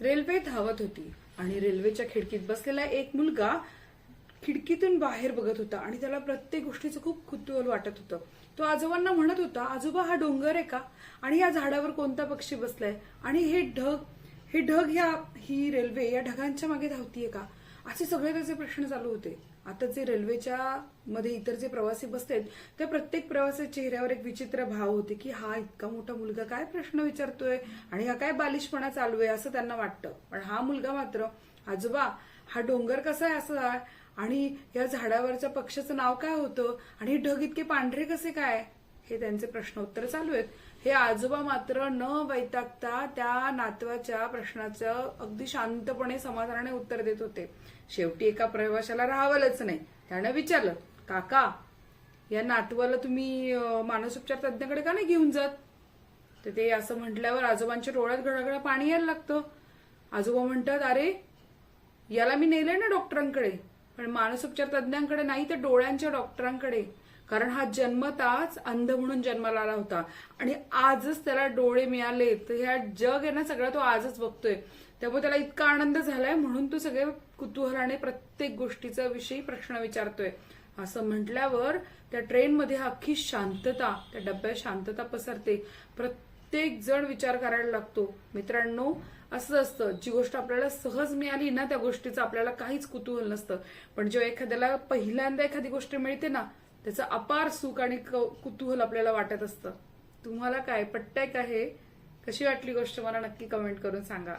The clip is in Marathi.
रेल्वे धावत होती आणि रेल्वेच्या खिडकीत बसलेला एक मुलगा खिडकीतून बाहेर बघत होता आणि त्याला प्रत्येक गोष्टीचं खूप कुतूहल वाटत होतं. तो आजोबांना म्हणत होता आजोबा हा डोंगर आहे का? आणि या झाडावर कोणता पक्षी बसलाय? आणि हे ढग हे ढग ह्या ही रेल्वे या ढगांच्या मागे धावतीये का? असे सगळे त्याचे प्रश्न चालू होते. आता जे रेल्वेच्या मध्ये इतर जे प्रवासी बसतात त्या प्रत्येक प्रवासी चेहऱ्यावर एक विचित्र भाव होते की हा इतका मोठा मुलगा काय प्रश्न विचारतोय आणि हा काय बालिशपणा चालू आहे असं त्यांना वाटतं. पण हा मुलगा मात्र आजोबा हा डोंगर कसा आहे असा आणि या झाडावरच्या पक्षाचं नाव काय होतं आणि ढग इतके पांढरे कसे काय? हे त्यांचे प्रश्न उत्तर चालू आहेत. हे आजोबा मात्र न वैतागता त्या नातवाच्या प्रश्नाचं अगदी शांतपणे समाधानाने उत्तर देत होते. शेवटी एका प्रवाशाला राहावलंच नाही. त्यानं विचारलं काका या नातवाला तुम्ही मानसोपचार तज्ञाकडे का नाही घेऊन जात? तर ते असं म्हटल्यावर आजोबांच्या डोळ्यात घडाघडा पाणी यायला लागतं. आजोबा म्हणतात अरे याला मी नेलंय ना डॉक्टरांकडे. पण मानसोपचार तज्ञांकडे नाही तर डोळ्यांच्या डॉक्टरांकडे. कारण हा जन्मताच अंध म्हणून जन्माला आला होता. आणि आजच त्याला डोळे मिळाले तर ह्या जग आहे ना सगळं तो आजच बघतोय. त्यामुळे त्याला इतका आनंद झालाय म्हणून तो सगळे कुतूहलाने प्रत्येक गोष्टीचा विषयी प्रश्न विचारतोय. असं म्हटल्यावर त्या ट्रेनमध्ये अख्खी शांतता त्या डब्यात शांतता पसरते. प्रत्येक जण विचार करायला लागतो. मित्रांनो असं असतं. जी गोष्ट आपल्याला सहज मिळाली ना त्या गोष्टीचं आपल्याला काहीच कुतूहल नसतं. पण जेव्हा एखाद्याला पहिल्यांदा एखादी गोष्ट मिळते ना त्याचं अपार सुख आणि क- कुतूहल आपल्याला वाटत असतं. तुम्हाला काय? पट्टय का हे कशी वाटली गोष्ट? मला नक्की कमेंट करून सांगा.